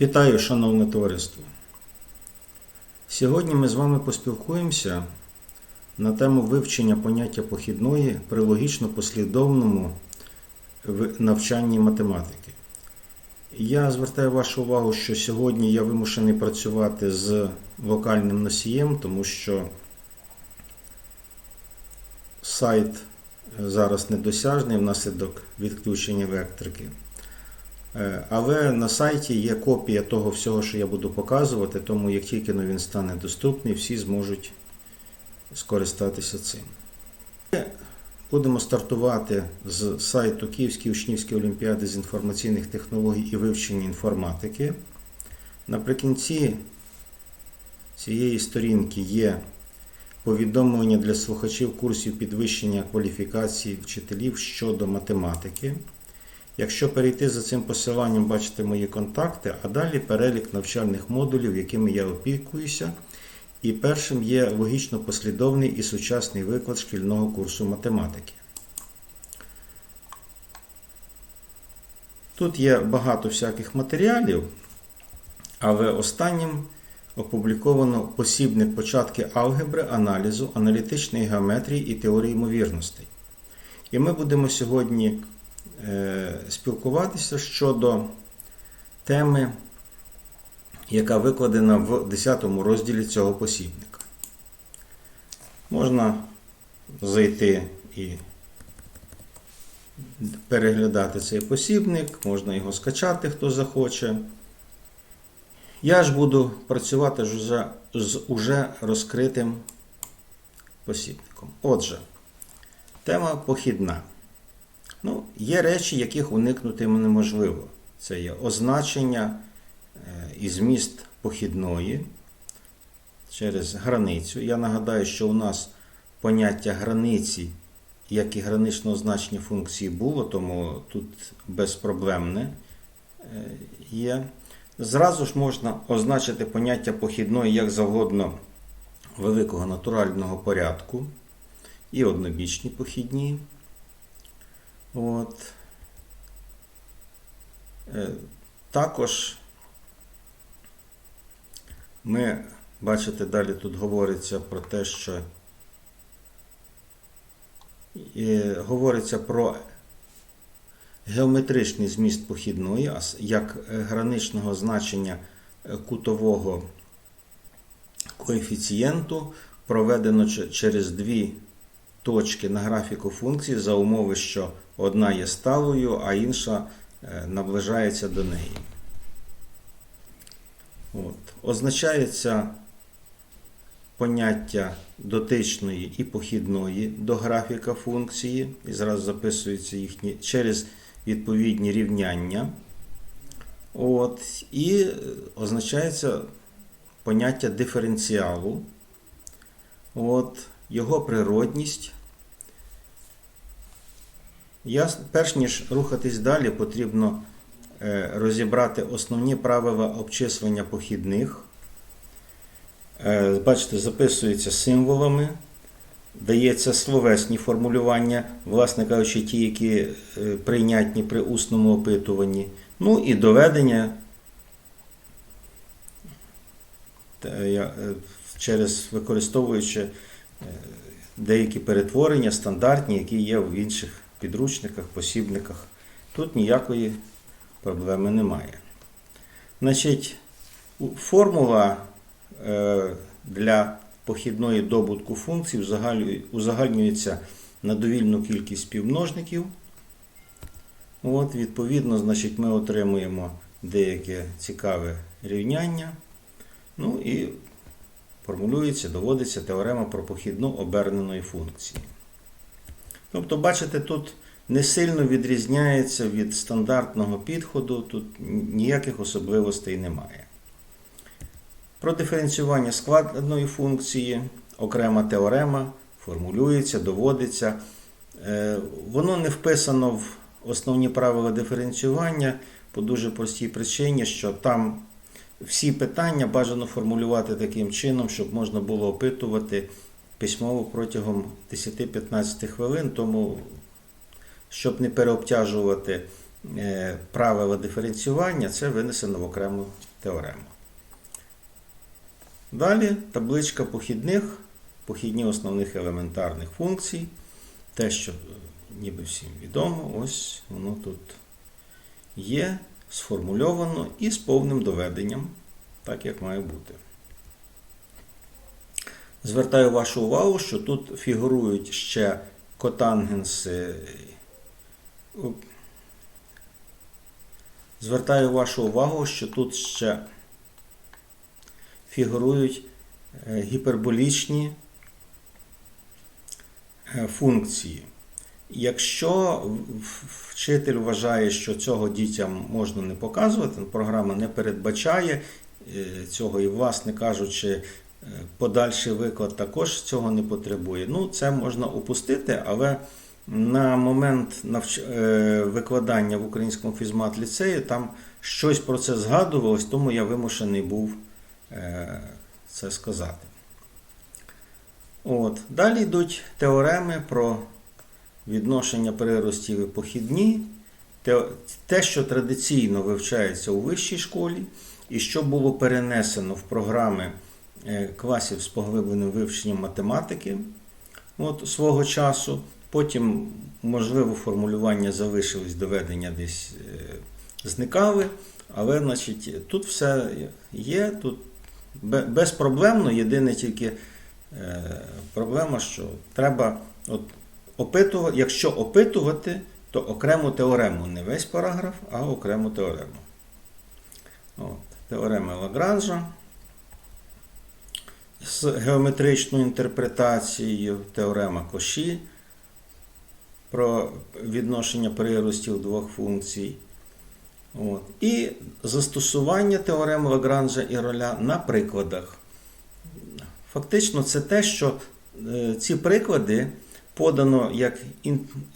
Вітаю, шановне товариство. Сьогодні ми з вами поспілкуємося на тему вивчення поняття похідної при логічно-послідовному навчанні математики. Я звертаю вашу увагу, що сьогодні я вимушений працювати з локальним носієм, тому що сайт зараз недосяжний внаслідок відключення електрики. Е, Але на сайті є копія того всього, що я буду показувати, тому як тільки він стане доступний, всі зможуть скористатися цим. Ми Будемо стартувати з сайту Київської учнівської олімпіади з інформаційних технологій і вивчення інформатики. Наприкінці цієї сторінки є повідомлення для слухачів курсів підвищення кваліфікації вчителів щодо математики. Якщо перейти за цим посиланням, бачите мої контакти, а далі перелік навчальних модулів, якими я опікуюся. І першим є логічно послідовний і сучасний виклад шкільного курсу математики. Тут є багато всяких матеріалів, але останнім опубліковано посібник початки алгебри, аналізу, аналітичної геометрії і теорії ймовірностей. І ми будемо сьогодні спілкуватися щодо теми, яка викладена в 10 розділі цього посібника. Можна зайти і переглядати цей посібник, можна його скачати, хто захоче. Я ж буду працювати з уже розкритим посібником. Отже, тема похідна. Ну, є речі, яких уникнути неможливо. Це є означення е, і зміст похідної через границю. Я нагадаю, що у нас поняття границі, як і граничного значення функції було, тому тут безпроблемне е, є. Зразу ж можна означити поняття похідної як завгодно великого натурального порядку і однобічні похідні. От. Е, Також ми, бачите, далі тут говориться про те, що е, говориться про геометричний зміст похідної, як граничного значення е, кутового коефіцієнту проведено через дві точки на графіку функції за умови, що одна є сталою, а інша е, наближається до неї. От. Означається поняття дотичної і похідної до графіка функції, і зразу записуються їхні через відповідні рівняння. От. І е, означається поняття диференціалу. От. Його природність. Я, перш ніж рухатись далі, потрібно е, розібрати основні правила обчислення похідних. Е, Бачите, записується символами, дається словесні формулювання, власне кажучи, ті, які е, прийнятні при усному опитуванні. Ну і доведення через використовуючи деякі перетворення стандартні, які є в інших підручниках, посібниках. Тут ніякої проблеми немає. Значить, формула е, для похідної добутку функцій узагальнюється на довільну кількість співмножників. От, відповідно, значить, ми отримуємо деяке цікаве рівняння. Ну і формулюється, доводиться теорема про похідну оберненої функції. Тобто, бачите, тут не сильно відрізняється від стандартного підходу, тут ніяких особливостей немає. Про диференціювання складної функції, окрема теорема, формулюється, доводиться. Е, Воно не вписано в основні правила диференціювання по дуже простій причині, що там всі питання бажано формулювати таким чином, щоб можна було опитувати письмово протягом 10-15 хвилин, тому щоб не переобтяжувати е, правила диференціювання, це винесено в окрему теорему. Далі табличка похідних, похідні основних елементарних функцій. Те, що ніби всім відомо, ось воно тут є, сформульовано і з повним доведенням, так як має бути. Звертаю вашу увагу, що тут фігурують ще котангенси. Звертаю вашу увагу, що тут ще фігурують е, гіперболічні е, функції. Якщо вчитель вважає, що цього дітям можна не показувати, програма не передбачає е, цього, і, власне кажучи, е, подальший виклад також цього не потребує. Ну, це можна опустити, але на момент навч... е, викладання в українському фізмат ліцеї там щось про це згадувалось, тому я вимушений був це сказати. От. Далі йдуть теореми про відношення приростів і похідні, те, що традиційно вивчається у вищій школі, і що було перенесено в програми е, класів з поглибленим вивченням математики от, свого часу. Потім, можливо, формулювання залишились, доведення десь е, зникали, але значить, тут все є, тут безпроблемно, єдине тільки е, проблема, що треба от, опитувати, якщо опитувати, то окрему теорему, не весь параграф, а окрему теорему. От, теорема Лагранжа з геометричною інтерпретацією, теорема Коші про відношення приростів двох функцій. От. І застосування теореми Лагранжа і роля на прикладах. Фактично, це те, що е, ці приклади подано як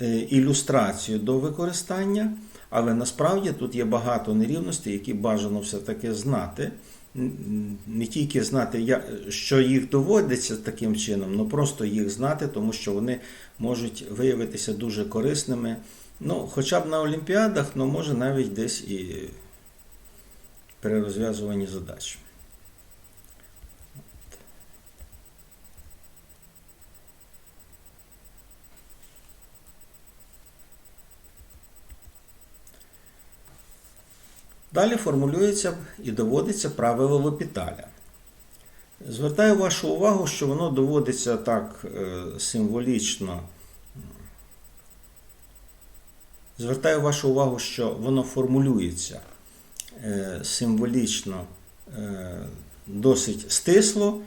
е, ілюстрацію до використання, але насправді тут є багато нерівностей, які бажано все-таки знати. Не тільки знати, що їх доводиться таким чином, але просто їх знати, тому що вони можуть виявитися дуже корисними. Ну, хоча б на Олімпіадах, ну може навіть десь і при розв'язуванні задач. Далі формулюється і доводиться правило Лопіталя. Звертаю вашу увагу, що воно доводиться так е, символічно. Звертаю вашу увагу, що воно формулюється е, символічно е, досить стисло,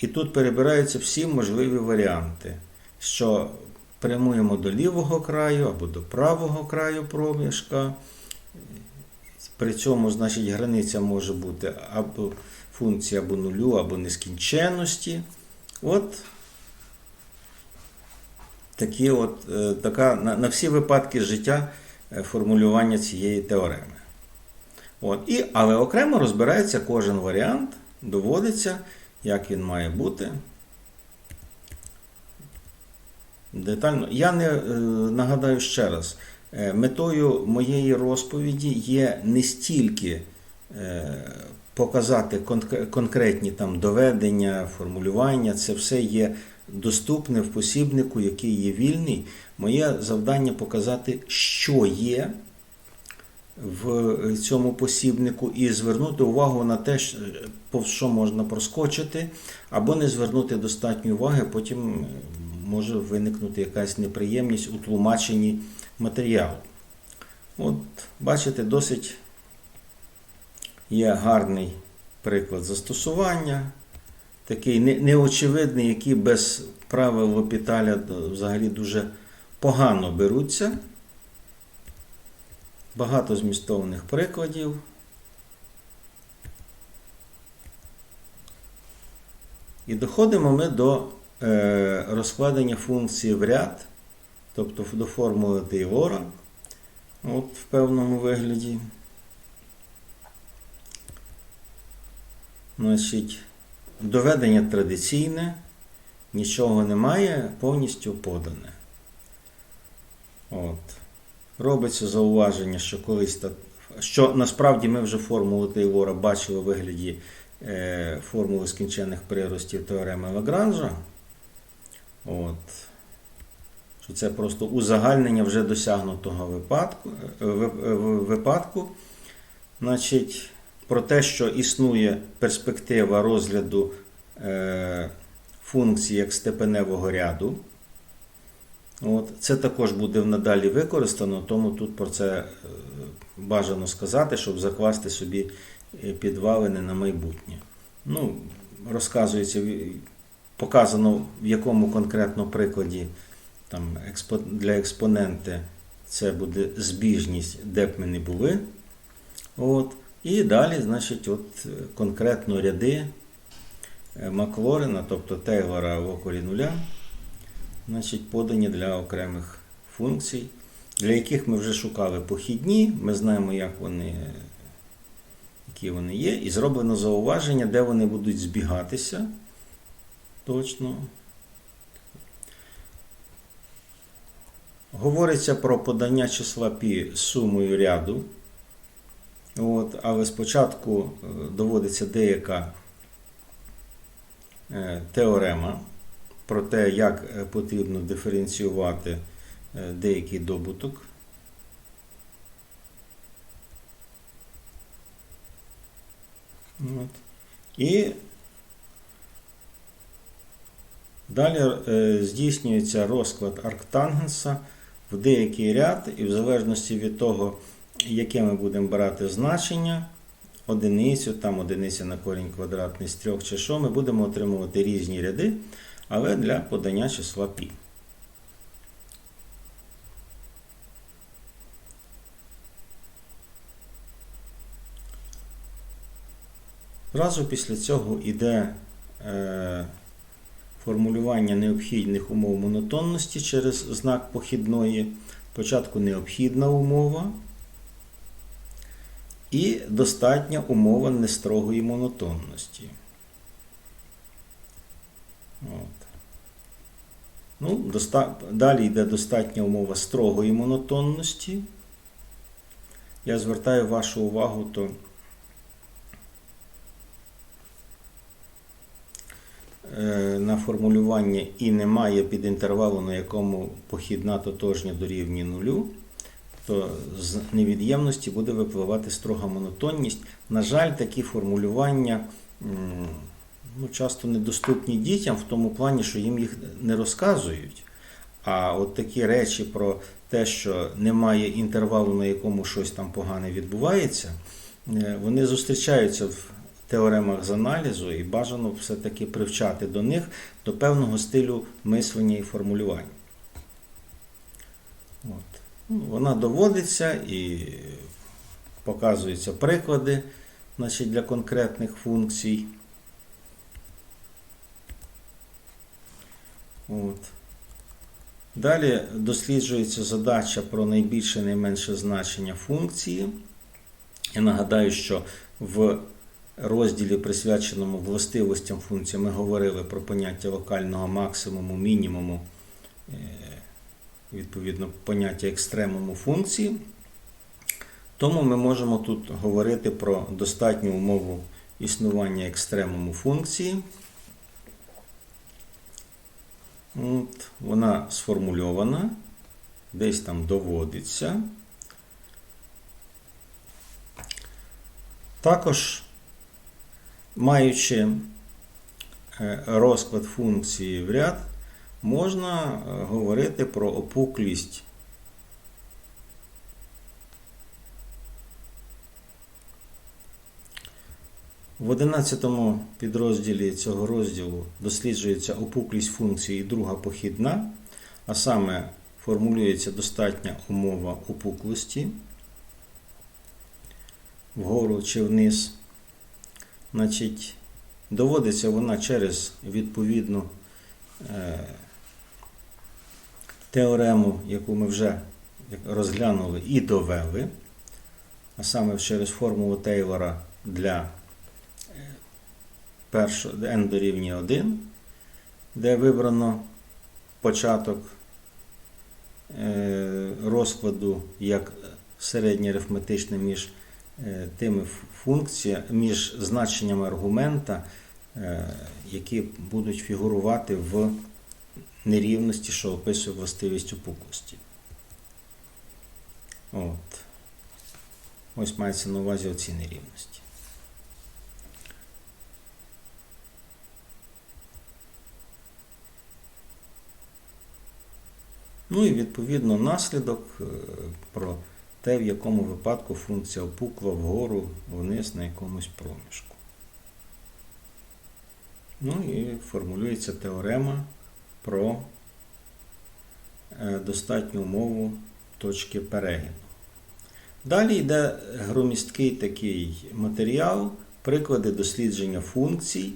і тут перебираються всі можливі варіанти, що прямуємо до лівого краю або до правого краю проміжка. При цьому, значить, границя може бути або функція або нулю, або нескінченності. От такі от, е, така, на, на всі випадки життя е, формулювання цієї теореми. От, і, але окремо розбирається кожен варіант, доводиться, як він має бути. Детально. Я не е, нагадаю ще раз, метою моєї розповіді є не стільки е, показати конкретні там доведення, формулювання, це все є доступне в посібнику, який є вільний. Моє завдання показати, що є в цьому посібнику, і звернути увагу на те, повз що можна проскочити, або не звернути достатньо уваги, потім е, може виникнути якась неприємність у тлумаченні матеріалу. От, бачите, досить є гарний приклад застосування, такий неочевидний, який без правил Лопіталя взагалі дуже погано беруться. Багато змістовних прикладів. І доходимо ми до е, розкладення функції в ряд, тобто до формули Тейлора, от в певному вигляді. Значить, доведення традиційне, нічого немає, повністю подане. От. робиться зауваження, що колись та- що насправді ми вже формулу Тейлора бачили у вигляді е, формули скінчених приростів теореми Лагранжа. От. Що це просто узагальнення вже досягнутого випадку, е, е, випадку. Значить, про те, що існує перспектива розгляду е, функції як степеневого ряду. От. Це також буде надалі використано, тому тут про це бажано сказати, щоб закласти собі підвалини на майбутнє. Ну, розказується, показано в якому конкретно прикладі там, для експоненти це буде збіжність, де б ми не були. От. І далі, значить, от, конкретно ряди е, Маклорена, тобто Тейлора в околі нуля, значить, подані для окремих функцій, для яких ми вже шукали похідні, ми знаємо, як вони, які вони є, і зроблено зауваження, де вони будуть збігатися. Точно. Говориться про подання числа π сумою ряду. От, але спочатку е, доводиться деяка е, теорема про те, як е, потрібно диференціювати деякий добуток. От. І далі здійснюється розклад арктангенса в деякий ряд, і в залежності від того, яке ми будемо брати значення, одиницю, там одиниця на корінь квадратний з трьох чи що, ми будемо отримувати різні ряди, але для подання числа π. Зразу після цього йде е, формулювання необхідних умов монотонності через знак похідної. Спочатку необхідна умова і достатня умова нестрогої монотонності. От. Ну, доста... Далі йде достатня умова строгої монотонності. Я звертаю вашу увагу, то на формулювання і немає під інтервалу, на якому похідна тотожня дорівнює нулю, то з невід'ємності буде випливати строга монотонність. На жаль, такі формулювання ну, часто недоступні дітям в тому плані, що їм їх не розказують. А от такі речі про те, що немає інтервалу, на якому щось там погане відбувається, е, вони зустрічаються в теоремах з аналізу і бажано все-таки привчати до них до певного стилю мислення і формулювання. От. Ну, Вона доводиться і показуються приклади значить, для конкретних функцій. От. Далі досліджується задача про найбільше і найменше значення функції. Я нагадаю, що в розділі, присвяченому властивостям функції, ми говорили про поняття локального максимуму, мінімуму, е, відповідно, поняття екстремуму функції. Тому ми можемо тут говорити про достатню умову існування екстремуму функції. От, вона сформульована, десь там доводиться. Також, маючи е, розклад функції в ряд, можна е, говорити про опуклість В 11 підрозділі цього розділу досліджується опуклість функції друга похідна, а саме формулюється достатня умова опуклості вгору чи вниз. Значить, доводиться вона через відповідну е, теорему, яку ми вже розглянули і довели, а саме через формулу Тейлора для першу n дорівнює 1, де вибрано початок е, розкладу як середнє арифметичне між е, тими ф- функціями, між значеннями аргумента, е, які будуть фігурувати в нерівності, що описує властивість опуклості. От. Ось мається на увазі оці нерівності. Ну і відповідно наслідок е, про те, в якому випадку функція опукла вгору, вниз на якомусь проміжку. Ну і формулюється теорема про е, достатню умову точки перегину. Далі йде громісткий такий матеріал, приклади дослідження функцій.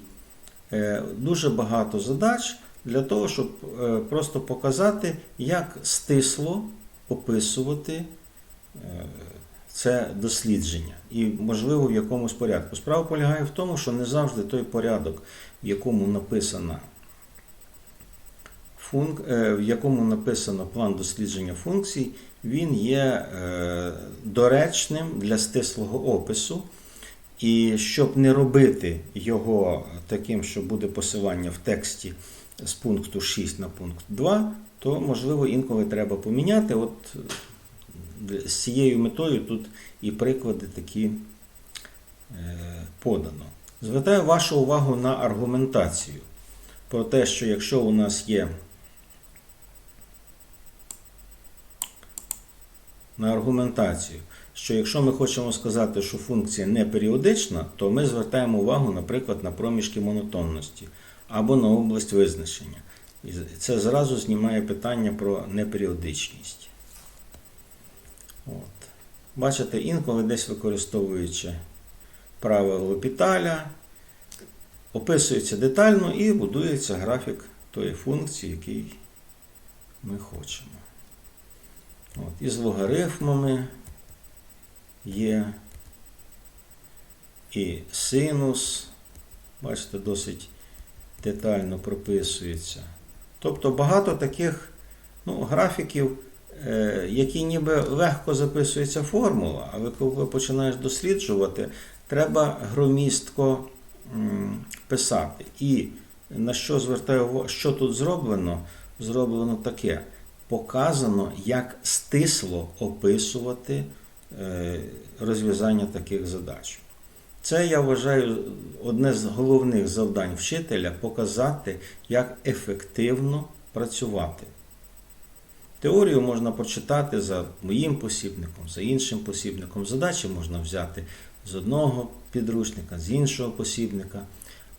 Е, Дуже багато задач для того, щоб е, просто показати, як стисло описувати це дослідження і, можливо, в якомусь порядку. Справа полягає в тому, що не завжди той порядок, в якому написана функ... е, в якому написано план дослідження функцій, він є е, доречним для стислого опису. І щоб не робити його таким, що буде посилання в тексті з пункту 6 на пункт 2, то можливо інколи треба поміняти. От з цією метою тут і приклади такі е, подано. Звертаю вашу увагу на аргументацію. Про те, що якщо у нас є на аргументацію, що якщо ми хочемо сказати, що функція не періодична, то ми звертаємо увагу, наприклад, на проміжки монотонності або на область визначення. І це зразу знімає питання про неперіодичність. От. Бачите, інколи десь використовуючи правило Лопіталя, описується детально і будується графік тої функції, який ми хочемо. От. І з логарифмами є і синус, бачите, досить детально прописується. Тобто багато таких ну, графіків, е, які ніби легко записується формула, але коли починаєш досліджувати, треба громістко писати. І на що звертаю увагу, що тут зроблено? Зроблено таке. Показано, як стисло описувати е, розв'язання таких задач. Це, я вважаю, одне з головних завдань вчителя показати, як ефективно працювати. Теорію можна прочитати за моїм посібником, за іншим посібником. Задачі можна взяти з одного підручника, з іншого посібника.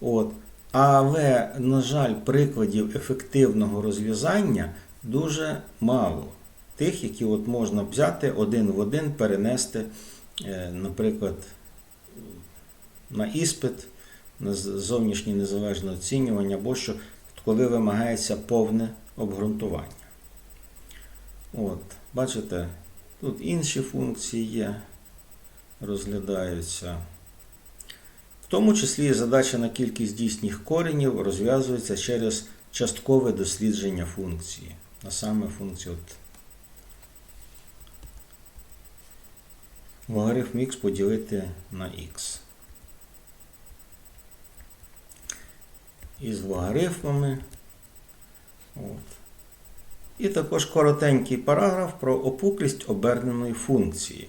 От. Але, на жаль, прикладів ефективного розв'язання дуже мало. Тих, які от можна взяти один в один, перенести, е, наприклад, на іспит, на зовнішнє незалежне оцінювання, або що коли вимагається повне обґрунтування. От, бачите, тут інші функції є, розглядаються. В тому числі задача на кількість дійсних коренів розв'язується через часткове дослідження функції. А саме функцію от логарифм х поділити на х. Із логарифмами. От. І також коротенький параграф про опуклість оберненої функції.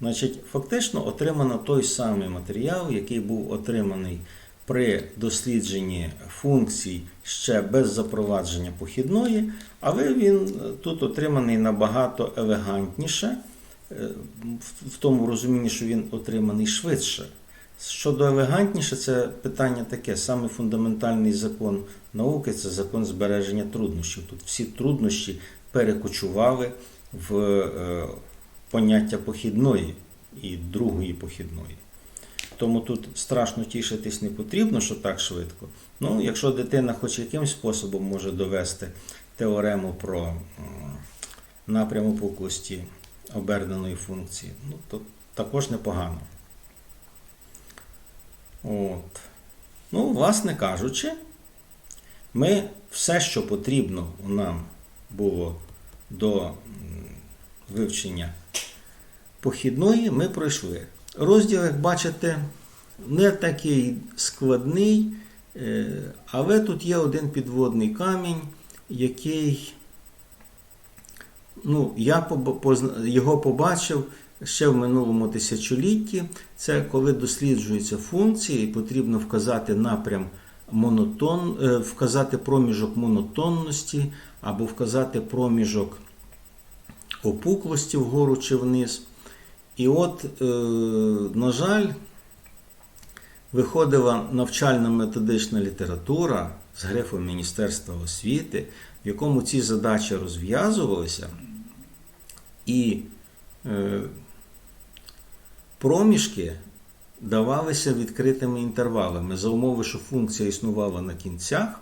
Значить, фактично отримано той самий матеріал, який був отриманий при дослідженні функцій ще без запровадження похідної, але він е, тут отриманий набагато елегантніше, е, в- в тому розумінні, що він отриманий швидше. Щодо елегантніше, це питання таке: саме фундаментальний закон науки це закон збереження труднощів. Тут всі труднощі перекочували в е, поняття похідної і другої похідної. Тому тут страшно тішитись не потрібно, що так швидко. Ну, якщо дитина хоч якимось способом може довести теорему про м, напрям оберненої функції, ну, то також непогано. От. Ну, власне кажучи, Ми все, що потрібно нам було до вивчення похідної, ми пройшли. Розділ, як бачите, не такий складний, е, але тут є один підводний камінь, який ну, я його побачив ще в минулому тисячолітті. Це коли досліджуються функції, і потрібно вказати напрям монотон, е, вказати проміжок монотонності або вказати проміжок опуклості вгору чи вниз. І от, е, на жаль, виходила навчальна методична література з грифом Міністерства освіти, в якому ці задачі розв'язувалися, і е, проміжки давалися відкритими інтервалами за умови, що функція існувала на кінцях,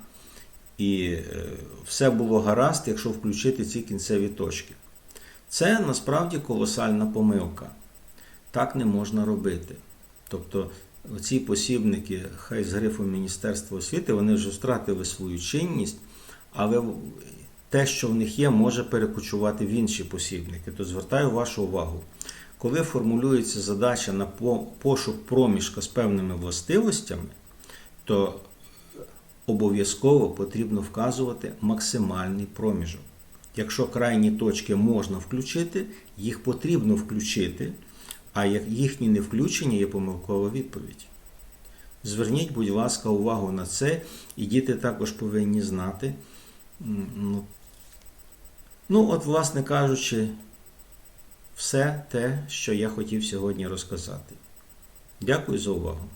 і е, все було гаразд, якщо включити ці кінцеві точки. Це насправді колосальна помилка. Так не можна робити. Тобто ці посібники, хай з грифом Міністерства освіти, вони вже втратили свою чинність, але те, що в них є, може перекочувати в інші посібники. То звертаю вашу увагу. Коли формулюється задача на пошук проміжка з певними властивостями, то обов'язково потрібно вказувати максимальний проміжок. Якщо крайні точки можна включити, їх потрібно включити, а їхні не включення є помилкова відповідь. Зверніть, будь ласка, увагу на це, і діти також повинні знати. Ну, ну от, власне кажучи, все те, що я хотів сьогодні розказати. Дякую за увагу.